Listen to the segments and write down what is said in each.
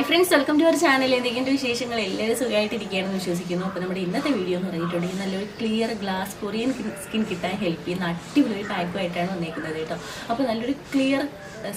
Hi friends welcome to our channel എന്തെങ്കിലും വിശേഷങ്ങൾ? എല്ലാവരും സുഖമായിട്ടിരിക്കുകയാണെന്ന് വിശ്വസിക്കുന്നു. അപ്പോൾ നമ്മുടെ ഇന്നത്തെ വീഡിയോ എന്ന് പറഞ്ഞിട്ടുണ്ടെങ്കിൽ നല്ലൊരു ക്ലിയർ ഗ്ലാസ് കൊറിയൻ സ്കിൻ കിട്ടാൻ ഹെൽപ്പ് ചെയ്യുന്ന അടിപൊളി ഒരു പാക്കുമായിട്ടാണ് വന്നേക്കുന്നത് കേട്ടോ. അപ്പോൾ നല്ലൊരു ക്ലിയർ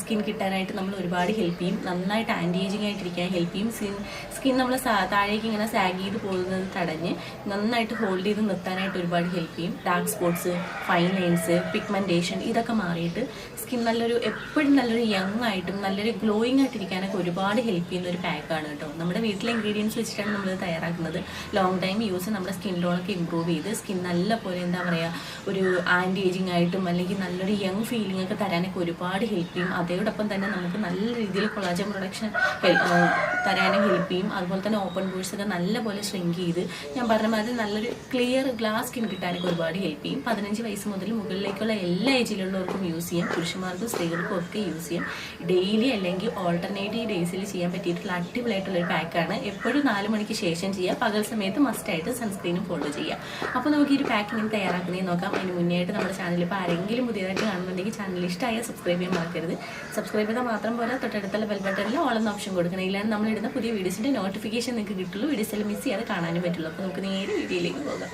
സ്കിൻ കിട്ടാനായിട്ട് നമ്മൾ ഒരുപാട് ഹെൽപ്പ് ചെയ്യും. നന്നായിട്ട് ആന്റി ഏജിങ് ആയിട്ടിരിക്കാൻ ഹെൽപ്പ് ചെയ്യും. സ്കിൻ സ്കിൻ നമ്മൾ താഴേക്ക് ഇങ്ങനെ സാഗ് ചെയ്ത് പോകുന്നത് തടഞ്ഞ് നന്നായിട്ട് ഹോൾഡ് ചെയ്ത് നിർത്താനായിട്ട് ഒരുപാട് ഹെൽപ്പ് ചെയ്യും. Dark spots fine lines pigmentation ഇതൊക്കെ മാറിയിട്ട് സ്കിൻ നല്ലൊരു എപ്പോഴും നല്ലൊരു യങ് ആയിട്ടും നല്ലൊരു ഗ്ലോയിങ് ആയിട്ടിരിക്കാനൊക്കെ ഒരുപാട് ഹെൽപ്പ് ചെയ്യുന്ന ഒരു പാക്കാണ് കേട്ടോ. നമ്മുടെ വീട്ടിലെ ഇൻഗ്രീഡിയൻസ് വെച്ചിട്ടാണ് നമ്മൾ തയ്യാറാക്കുന്നത്. ലോങ് ടൈം യൂസ് നമ്മുടെ സ്കിൻ ടോണൊക്കെ ഇമ്പ്രൂവ് ചെയ്ത് സ്കിൻ നല്ല പോലെ എന്താ പറയുക ഒരു ആന്റി ഏജിങ് ആയിട്ടും അല്ലെങ്കിൽ നല്ലൊരു യങ് ഫീലിംഗ് ഒക്കെ തരാനൊക്കെ ഒരുപാട് ഹെൽപ്പ് ചെയ്യും. അതോടൊപ്പം തന്നെ നമുക്ക് നല്ല രീതിയിൽ കൊളാജൻ പ്രൊഡക്ഷൻ തരാനും ഹെൽപ്പ് ചെയ്യും. അതുപോലെ തന്നെ ഓപ്പൺ ബോഴ്സ് നല്ലപോലെ നല്ല പോലെ ഷ്രിങ്ക് ചെയ്ത് ഞാൻ പറഞ്ഞ മാതിരി നല്ലൊരു ക്ലിയർ ഗ്ലാസ് സ്കിൻ കിട്ടാനൊക്കെ ഒരുപാട് ഹെൽപ്പ് ചെയ്യും. പതിനഞ്ച് വയസ്സ് മുതൽ മുകളിലേക്കുള്ള എല്ലാ ഏജിലുള്ളവർക്കും യൂസ് ചെയ്യാം. പുരുഷന്മാർക്കും സ്ത്രീകൾക്കും ഒക്കെ യൂസ് ചെയ്യാം. ഡെയിലി അല്ലെങ്കിൽ ഓൾട്ടർനേറ്റീവ് ഡേയ്സിൽ ചെയ്യാൻ പറ്റിയിട്ടുള്ള അടിപൊളിയായിട്ടുള്ളൊരു പാക്കാണ് എപ്പോഴും നാല് മണിക്ക് ശേഷം ചെയ്യുക. പകൽ സമയത്ത് മസ്റ്റായിട്ട് സൺസ്ക്രീനും ഫോളോ ചെയ്യുക. അപ്പോൾ നമുക്ക് ഈ ഒരു പാക്ക് ഇങ്ങനെ തയ്യാറാക്കുന്നതെന്ന് നോക്കാം. അതിന് മുന്നേ ആയിട്ട് നമ്മുടെ ചാനൽ ഇപ്പോൾ ആരെങ്കിലും പുതിയതായിട്ട് കാണുന്നുണ്ടെങ്കിൽ ചാനൽ ഇഷ്ടമായ സബ്സ്ക്രൈബ് ചെയ്യാൻ മറക്കരുത്. സബ്സ്ക്രൈബ് ചെയ്താൽ മാത്രം പോരാ. തൊട്ടടുത്തുള്ള ബെൽ ബട്ടണിൽ ഓൾ ഓപ്ഷൻ കൊടുക്കണം. ഇല്ലാതെ നമ്മൾ ഇടുന്ന പുതിയ വീഡിയോസിന്റെ നോട്ടിഫിക്കേഷൻ നിങ്ങൾക്ക് കിട്ടുള്ളൂ. വീഡിയോസ് എല്ലാം മിസ് ചെയ്യാതെ കാണാനും പറ്റുള്ളൂ. അപ്പോൾ നമുക്ക് നേരെ വീഡിയോയിലേക്ക് പോകാം.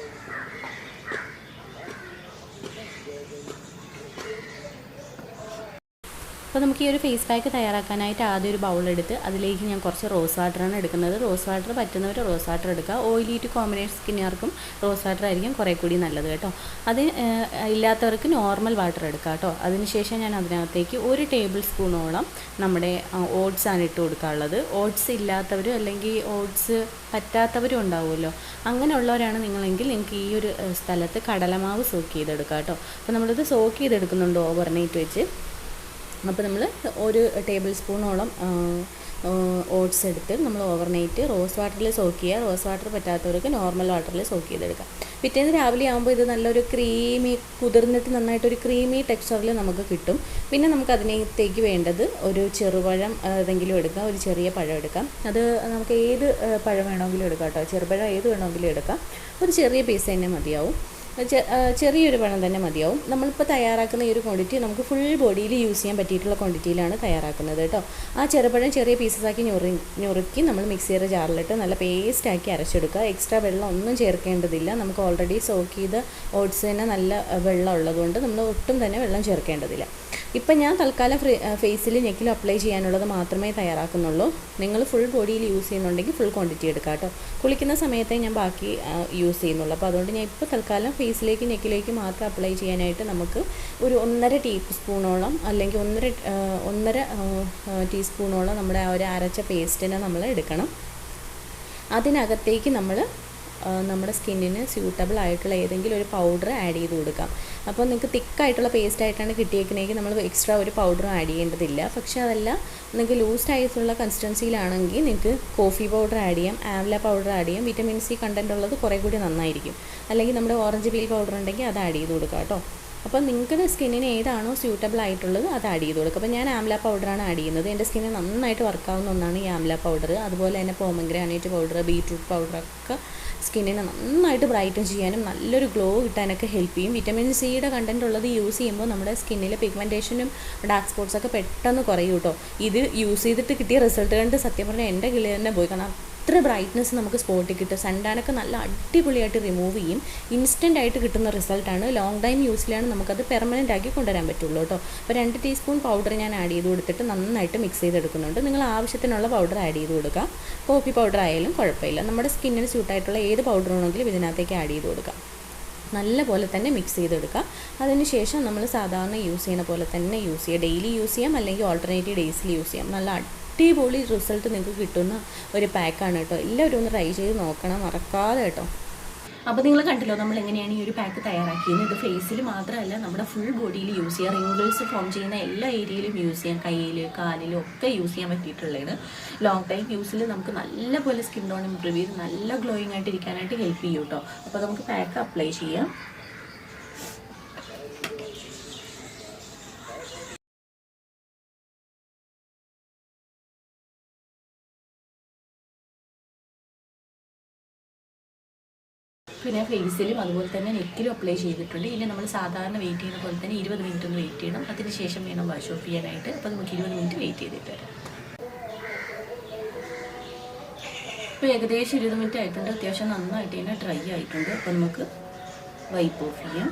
അപ്പോൾ നമുക്ക് ഈ ഒരു ഫേസ് പാക്ക് തയ്യാറാക്കാനായിട്ട് ആദ്യം ഒരു ബൗളെടുത്ത് അതിലേക്ക് ഞാൻ കുറച്ച് റോസ് വാട്ടറാണ് എടുക്കുന്നത്. റോസ് വാട്ടർ പറ്റുന്നവർ റോസ് വാട്ടർ എടുക്കുക. ഓയിലി ടു കോമ്പിനേഷൻ സ്കിന്നുകാർക്കും റോസ് വാട്ടർ ആയിരിക്കും കുറേ കൂടി നല്ലത് കേട്ടോ. അത് ഇല്ലാത്തവർക്ക് നോർമൽ വാട്ടർ എടുക്കുക കേട്ടോ. അതിനുശേഷം ഞാൻ അതിനകത്തേക്ക് ഒരു ടേബിൾ സ്പൂണോളം നമ്മുടെ ഓട്സ് ആണ് ഇട്ട് കൊടുക്കാനുള്ളത്. ഓട്സ് ഇല്ലാത്തവരും അല്ലെങ്കിൽ ഓട്സ് പറ്റാത്തവരും ഉണ്ടാവുമല്ലോ. അങ്ങനെയുള്ളവരാണ് നിങ്ങളെങ്കിൽ നിങ്ങൾക്ക് ഈ ഒരു സ്ഥലത്ത് കടലമാവ് സോക്ക് ചെയ്തെടുക്കാം കേട്ടോ. അപ്പോൾ നമ്മളിത് സോക്ക് ചെയ്തെടുക്കുന്നുണ്ട് ഓവർനൈറ്റ് വെച്ച്. അപ്പോൾ നമ്മൾ ഒരു ടേബിൾ സ്പൂണോളം ഓട്സ് എടുത്ത് നമ്മൾ ഓവർനൈറ്റ് റോസ് വാട്ടറിൽ സോക്ക് ചെയ്യുക. റോസ് വാട്ടർ പറ്റാത്തവർക്ക് നോർമൽ വാട്ടറിൽ സോക്ക് ചെയ്തെടുക്കാം. പിറ്റേന്ന് രാവിലെ ആകുമ്പോൾ ഇത് നല്ലൊരു ക്രീമി കുതിർന്നിട്ട് നന്നായിട്ടൊരു ക്രീമി ടെക്സ്ചറിൽ നമുക്ക് കിട്ടും. പിന്നെ നമുക്ക് അതിനകത്തേക്ക് വേണ്ടത് ഒരു ചെറുപഴം ഏതെങ്കിലും എടുക്കാം. ഒരു ചെറിയ പഴം എടുക്കാം. അത് നമുക്ക് ഏത് പഴം വേണമെങ്കിലും എടുക്കാം കേട്ടോ. ചെറുപഴം ഏത് വേണമെങ്കിലും എടുക്കാം. ഒരു ചെറിയ പീസ് തന്നെ മതിയാവും. ചെറിയൊരു പഴം തന്നെ മതിയാവും. നമ്മളിപ്പോൾ തയ്യാറാക്കുന്ന ഈ ഒരു ക്വാണ്ടിറ്റി നമുക്ക് ഫുൾ ബോഡിയിൽ യൂസ് ചെയ്യാൻ പറ്റിയിട്ടുള്ള ക്വാണ്ടിറ്റിയിലാണ് തയ്യാറാക്കുന്നത് കേട്ടോ. ആ ചെറുപഴം ചെറിയ പീസസ് ആക്കി ഞൊറുക്കി ഞുറുക്കി നമ്മൾ മിക്സിയുടെ ജാറിലിട്ട് നല്ല പേസ്റ്റാക്കി അരച്ചെടുക്കുക. എക്സ്ട്രാ വെള്ളം ഒന്നും ചേർക്കേണ്ടതില്ല. നമുക്ക് ഓൾറെഡി സോക്ക് ചെയ്ത ഓട്സ് തന്നെ നല്ല വെള്ളം ഉള്ളതുകൊണ്ട് നമ്മൾ ഒട്ടും തന്നെ വെള്ളം ചേർക്കേണ്ടതില്ല. ഇപ്പം ഞാൻ തൽക്കാലം ഫേസിൽ നെക്കിലും അപ്ലൈ ചെയ്യാനുള്ളത് മാത്രമേ തയ്യാറാക്കുന്നുള്ളൂ. നിങ്ങൾ ഫുൾ ബോഡിയിൽ യൂസ് ചെയ്യുന്നുണ്ടെങ്കിൽ ഫുൾ ക്വാണ്ടിറ്റി എടുക്കാം കേട്ടോ. കുളിക്കുന്ന സമയത്തേ ഞാൻ ബാക്കി യൂസ് ചെയ്യുന്നുള്ളൂ. അപ്പോൾ അതുകൊണ്ട് ഞാൻ ഇപ്പോൾ തൽക്കാലം ഫേസിലേക്ക് നെക്കിലേക്ക് മാത്രം അപ്ലൈ ചെയ്യാനായിട്ട് നമുക്ക് ഒരു ഒന്നര ടീസ്പൂണോളം അല്ലെങ്കിൽ ഒന്നര ഒന്നര ടീസ്പൂണോളം നമ്മുടെ ആ ഒരു അരച്ച പേസ്റ്റിനെ നമ്മൾ എടുക്കണം. അതിനകത്തേക്ക് നമ്മൾ നമ്മുടെ സ്കിന്നിന് സ്യൂട്ടബിൾ ആയിട്ടുള്ള ഏതെങ്കിലും ഒരു പൗഡർ ആഡ് ചെയ്ത് കൊടുക്കാം. അപ്പോൾ നിങ്ങൾക്ക് തിക്കായിട്ടുള്ള പേസ്റ്റ് ആയിട്ടാണ് കിട്ടിയേക്കുന്നതെങ്കിൽ നമ്മൾ എക്സ്ട്രാ ഒരു പൗഡറും ആഡ് ചെയ്യേണ്ടതില്ല. പക്ഷേ അതല്ല നിങ്ങൾക്ക് ലൂസ് ആയിട്ടുള്ള കൺസിസ്റ്റൻസിയിലാണെങ്കിൽ നിങ്ങൾക്ക് കോഫി പൗഡർ ആഡ് ചെയ്യാം ആവല പൗഡർ ആഡ് ചെയ്യാം വിറ്റമിൻ സി കണ്ടന്റ് ഉള്ളത് കുറേ കൂടി നന്നായിരിക്കും. അല്ലെങ്കിൽ നമ്മുടെ ഓറഞ്ച് പീൽ പൗഡർ ഉണ്ടെങ്കിൽ അത് ആഡ് ചെയ്ത് കൊടുക്കാം കേട്ടോ. അപ്പോൾ നിങ്ങൾക്ക് സ്കിന്നിന് ഏതാണോ സ്യൂട്ടബിൾ ആയിട്ടുള്ളത് അത് ആഡ് ചെയ്ത് കൊടുക്കുക. അപ്പോൾ ഞാൻ ആംല പൗഡറാണ് ആഡ് ചെയ്യുന്നത്. എന്റെ സ്കിന്നിന് നന്നായിട്ട് വർക്കാവുന്ന ഒന്നാണ് ഈ ആംല പൗഡർ അതുപോലെ തന്നെ പോമഗ്രാനൈറ്റ് പൗഡർ ബീട്രൂട്ട് പൗഡറൊക്കെ സ്കിന്നിനെ നന്നായിട്ട് ബ്രൈറ്റൻ ചെയ്യാനും നല്ലൊരു ഗ്ലോ കിട്ടാനൊക്കെ ഹെൽപ്പ് ചെയ്യും. വിറ്റമിൻ സിയുടെ കണ്ടന്റ് ഉള്ളത് യൂസ് ചെയ്യുമ്പോൾ നമ്മുടെ സ്കിന്നിലെ പിഗ്മെന്റേഷനും ഡാർക്ക് സ്പോട്ട്സ് ഒക്കെ പെട്ടെന്ന് കുറയും കേട്ടോ. ഇത് യൂസ് ചെയ്തിട്ട് കിട്ടിയ റിസൾട്ട് കണ്ട് സത്യം പറഞ്ഞാൽ എന്റെ കിളി തന്നെ പോയി കാരണം അത്ര ബ്രൈറ്റ്നസ് നമുക്ക് സ്പോട്ടിൽ കിട്ടും. സൺടാനൊക്കെ നല്ല അടിപൊളിയായിട്ട് റിമൂവ് ചെയ്യും. ഇൻസ്റ്റന്റ് ആയിട്ട് കിട്ടുന്ന റിസൾട്ടാണ് ലോങ് ടൈം യൂസിലാണ് നമുക്കത് പെർമനന്റ് ആക്കി കൊണ്ടുവരാൻ പറ്റുള്ളൂ കേട്ടോ അപ്പോൾ രണ്ട് ടീസ്പൂൺ പൗഡർ ഞാൻ ആഡ് ചെയ്ത് കൊടുത്തിട്ട് നന്നായിട്ട് മിക്സ് ചെയ്തെടുക്കുന്നുണ്ട്. നിങ്ങൾ ആവശ്യത്തിനുള്ള പൗഡർ ആഡ് ചെയ്ത് കൊടുക്കുക കോഫി പൗഡർ ആയാലും കുഴപ്പമില്ല. നമ്മുടെ സ്കിന്നിന് സ്യൂട്ടായിട്ടുള്ള ഏത് പൗഡർ ആണെങ്കിലും ഇതിനകത്തേക്ക് ആഡ് ചെയ്ത് കൊടുക്കാം. നല്ല പോലെ തന്നെ മിക്സ് ചെയ്തെടുക്കുക അതിനുശേഷം നമ്മൾ സാധാരണ യൂസ് ചെയ്യുന്ന പോലെ തന്നെ യൂസ് ചെയ്യുക ഡെയിലി യൂസ് ചെയ്യാം. അല്ലെങ്കിൽ ഓൾട്ടർനേറ്റീവ് ഡേയ്സിൽ യൂസ് ചെയ്യാം. നല്ല അടിപൊളി റിസൾട്ട് നിങ്ങൾക്ക് കിട്ടുന്ന ഒരു പാക്കാണ് കേട്ടോ. എല്ലാവരും ഒന്ന് ട്രൈ ചെയ്ത് നോക്കണം. മറക്കാതെ കേട്ടോ. അപ്പോൾ നിങ്ങൾ കണ്ടല്ലോ നമ്മൾ എങ്ങനെയാണ് ഈ ഒരു പാക്ക് തയ്യാറാക്കിയത്. ഇത് ഫേസിൽ മാത്രമല്ല നമ്മുടെ ഫുൾ ബോഡിയിൽ യൂസ് ചെയ്യാം. റിങ്കിൾസ് ഫോം ചെയ്യുന്ന എല്ലാ ഏരിയയിലും യൂസ് ചെയ്യാം. കയ്യിൽ കാലിലും ഒക്കെ യൂസ് ചെയ്യാൻ പറ്റിയിട്ടുള്ളതാണ്. ലോങ് ടൈം യൂസിൽ നമുക്ക് നല്ല പോലെ സ്കിൻ ടോൺ ഇമ്പ്രൂവ് ചെയ്ത് നല്ല ഗ്ലോയിങ് ആയിട്ട് ഇരിക്കാനായിട്ട് ഹെൽപ്പ് ചെയ്യും കേട്ടോ. അപ്പോൾ നമുക്ക് പാക്ക് അപ്ലൈ ചെയ്യാം. പിന്നെ ഫേസിലും അതുപോലെ തന്നെ നെക്കിലും അപ്ലൈ ചെയ്തിട്ടുണ്ട്. ഇനി നമ്മൾ സാധാരണ വെയിറ്റ് ചെയ്യുന്ന പോലെ തന്നെ ഇരുപത് മിനിറ്റ് ഒന്ന് വെയിറ്റ് ചെയ്യണം. അതിന് ശേഷം വേണം വാഷ് ഓഫ് ചെയ്യാനായിട്ട്. അപ്പോൾ നമുക്ക് ഇരുപത് മിനിറ്റ് വെയിറ്റ് ചെയ്തിട്ട് വരാം. ഇപ്പോൾ ഏകദേശം ഇരുപത് മിനിറ്റ് ആയിട്ടുണ്ട്. അത്യാവശ്യം നന്നായിട്ട് തന്നെ ഡ്രൈ ആയിട്ടുണ്ട്. അപ്പോൾ നമുക്ക് വൈപ്പ് ഓഫ് ചെയ്യാം.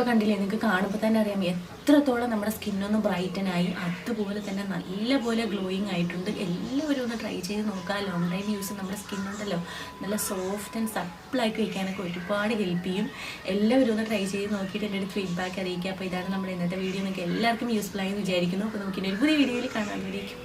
ഇപ്പോൾ കണ്ടില്ലേ? നിങ്ങൾക്ക് കാണുമ്പോൾ തന്നെ അറിയാം. എത്രത്തോളം നമ്മുടെ സ്കിന്നൊന്ന് ബ്രൈറ്റൻ ആയി അതുപോലെ തന്നെ നല്ല പോലെ ഗ്ലോയിങ് ആയിട്ടുണ്ട്. എല്ലാവരും ഒന്ന് ട്രൈ ചെയ്ത് നോക്കുക. ലോങ് ടൈം യൂസ് നമ്മുടെ സ്കിന്നുണ്ടല്ലോ നല്ല സോഫ്റ്റ് ആൻഡ് സപ്പിളാക്കി വയ്ക്കാനൊക്കെ ഒരുപാട് ഹെൽപ്പ് ചെയ്യും. എല്ലാവരും ഒന്ന് ട്രൈ ചെയ്ത് നോക്കിയിട്ട് എന്റെ അടുത്ത് ഫീഡ്ബാക്ക് അറിയിക്കുക. അപ്പോൾ ഇതാണ് നമ്മുടെ ഇന്നത്തെ വീഡിയോ നിങ്ങൾക്ക് എല്ലാവർക്കും യൂസ്ഫുൾ ആയി വിചാരിക്കുന്നു. അപ്പോൾ നമുക്ക് ഇനി ഒരു പുതിയ വീഡിയോയിൽ കാണാൻ വേണ്ടിയിരിക്കും